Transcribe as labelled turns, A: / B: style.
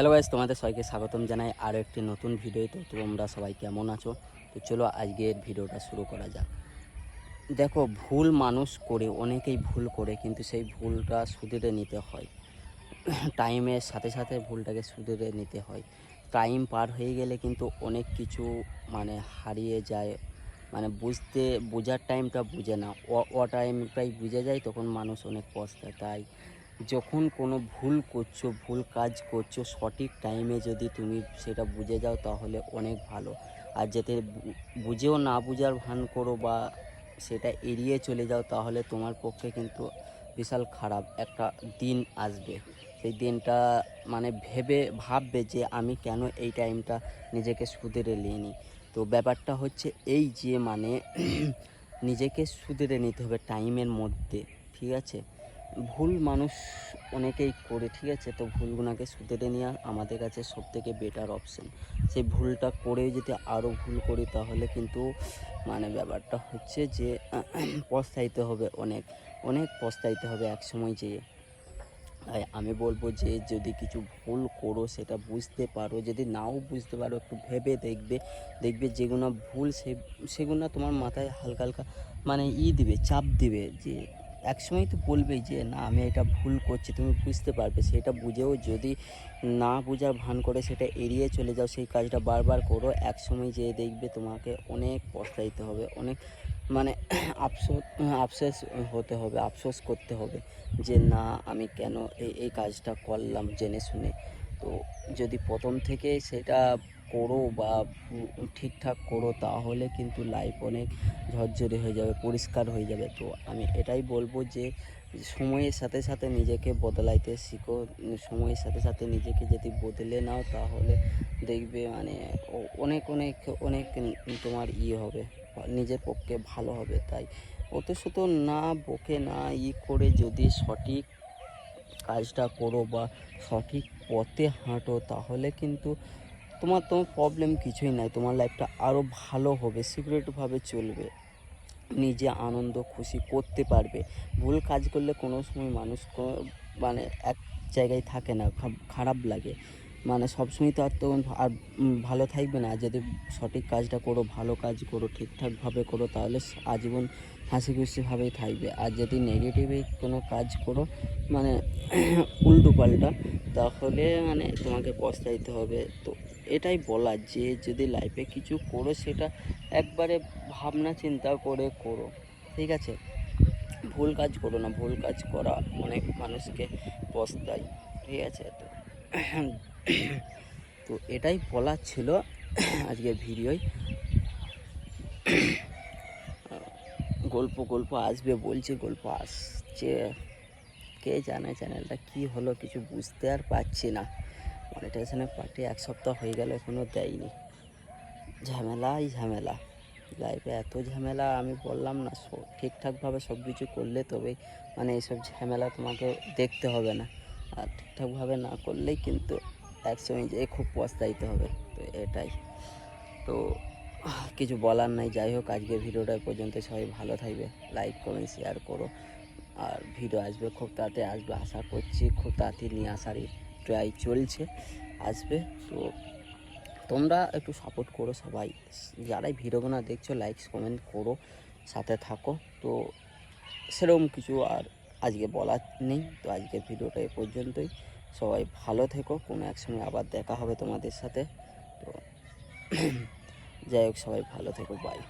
A: Hello guys তোমাদের সবাইকে স্বাগতম জানাই আরও একটি নতুন ভিডিও তো তোমরা সবাই কেমন আছো? তো চলো আজকের ভিডিওটা শুরু করা যাক। দেখো, ভুল মানুষ করে, অনেকেই ভুল করে, কিন্তু সেই ভুলটা সুধরে নিতে হয়। টাইমের সাথে সাথে ভুলটাকে সুধরে নিতে হয়। টাইম পার হয়ে গেলে কিন্তু অনেক কিছু মানে হারিয়ে যায়। মানে বুঝতে, বোঝার টাইমটা বুঝে না। ও টাইমটাই বুঝে যায়, তখন মানুষ অনেক পস্তায় তাই যখন কোনো ভুল করছ, ভুল কাজ করছ, সঠিক টাইমে যদি তুমি সেটা বুঝে যাও তাহলে অনেক ভালো। আর যাতে বুঝেও না বুঝার ভান করো বা সেটা এড়িয়ে চলে যাও তাহলে তোমার পক্ষে কিন্তু বিশাল খারাপ একটা দিন আসবে। সেই দিনটা মানে ভেবে ভাববে যে আমি কেন এই টাইমটা নিজেকে সুধরে নিইনি। তো ব্যাপারটা হচ্ছে এই যে মানে নিজেকে সুধরে নিতে হবে টাইমের মধ্যে, ঠিক আছে? ভুল মানুষ অনেকেই করে, ঠিক আছে? তো ভুলগুলোকে শুধরে নেওয়া আমাদের কাছে সব থেকে বেটার অপশন সেই ভুলটা করে যদি আরও ভুল করি, তাহলে কিন্তু মানে ব্যাপারটা হচ্ছে যে, পস্তাইতে হবে অনেক অনেক পস্তাইতে হবে এক সময় যেয়ে। তাই আমি বলব যে, যদি কিছু ভুল করো, সেটা বুঝতে পারো। যদি নাও বুঝতে পারো, একটু ভেবে দেখবে দেখবে যেগুলো ভুল সে সেগুলো তোমার মাথায় হালকা হালকা মানে ই দিবে, চাপ দিবে যে এক সময় তো বলবেই যে, না, আমি এটা ভুল করছি, তুমি বুঝতে পারবে। সেটা বুঝেও যদি না বোঝার ভান করে, সেটা এড়িয়ে চলে যাও, সেই কাজটা বারবার করো। এক সময় যেয়ে দেখবে তোমাকে অনেক পস্তাইতে হবে, অনেক মানে আফসোস আফসোস হতে হবে, আফসোস করতে হবে যে, না, আমি কেন এই এই কাজটা করলাম জেনে শুনে? তো যদি প্রথম থেকে সেটা করো বা ঠিকঠাক করো, তাহলে কিন্তু লাইফ অনেক ঝরঝরে হয়ে যাবে, পরিষ্কার হয়ে যাবে। তো আমি এটাই বলব যে, সময়ের সাথে সাথে নিজেকে বদলাইতে শিখো। সময়ের সাথে সাথে নিজেকে যদি বদলে নাও, তাহলে দেখবে মানে অনেক অনেক অনেক তোমার ইয়ে হবে, নিজের পক্ষে ভালো হবে। তাই অত শত না বকে না ই করে যদি সঠিক কাজটা করো বা সঠিক পথে হাঁটো, তাহলে কিন্তু তোমার তোমার প্রবলেম কিছুই নাই। তোমার লাইফটা আরও ভালো হবে সিক্রেটভাবে চলবে। নিজে আনন্দ, খুশি করতে পারবে। ভুল কাজ করলে কোনো সময় মানুষ মানে এক জায়গায় থাকে না খারাপ লাগে। মানে সবসময় তো আর তো আর ভালো থাকবে না। যদি সঠিক কাজটা করো, ভালো কাজ করো ঠিকঠাকভাবে করো, তাহলে আজীবন হাসি খুশিভাবেই থাকবে। আর যদি নেগেটিভে কোনো কাজ করো মানে উল্টো পাল্টা, তাহলে মানে তোমাকে পস্তাইতে হবে। তো এটাই বলার, যে যদি লাইফে কিছু করো, সেটা একবারে ভাবনা চিন্তা করে করো, ঠিক আছে? ভুল কাজ করো না, ভুল কাজ করা অনেক মানুষকে পস্তায়, ঠিক আছে? তো তো এটাই বলার ছিল আজকের ভিডিওয়। গল্প গল্প আসবে, বলছে, গল্প আসছে। কে জানে চ্যানেলটা কি হলো, কিছু বুঝতে আর পারছি না। মনিটাইজেশনের পার্টি এক সপ্তাহ হয়ে গেল এখনও দেয়নি। ঝামেলাই ঝামেলা। লাইফে এত ঝামেলা, আমি বললাম না ঠিকঠাকভাবে সব কিছু করলে তবে মানে এইসব ঝামেলা তোমাকে দেখতে হবে না। আর ঠিকঠাকভাবে না করলেই কিন্তু একসময় যেয়ে খুব পস্তাইতে হবে, তো এটাই। তো কিছু বলার নাই, যাই হোক আজকে ভিডিওটা পর্যন্ত। সবাই ভালো থাকবে, লাইক, কমেন্ট, শেয়ার করো। আর ভিডিও আসবে খুব তাড়াতাড়ি, আসবে আশা করছি খুব তাড়াতাড়ি নিয়ে আসারই ট্রাই চলছে, আসবে। তো তোমরা একটু সাপোর্ট করো সবাই। যারাই ভিডিওগুলো দেখছ লাইক কমেন্ট করো, সাথে থাকো। তো সেরকম কিছু আর আজকে বলার নেই। তো আজকের ভিডিওটা এ পর্যন্তই। সবাই ভালো থেকো, কোনো এক সময় আবার দেখা হবে তোমাদের সাথে। তো যাই হোক, সবাই ভালো থেকো বাই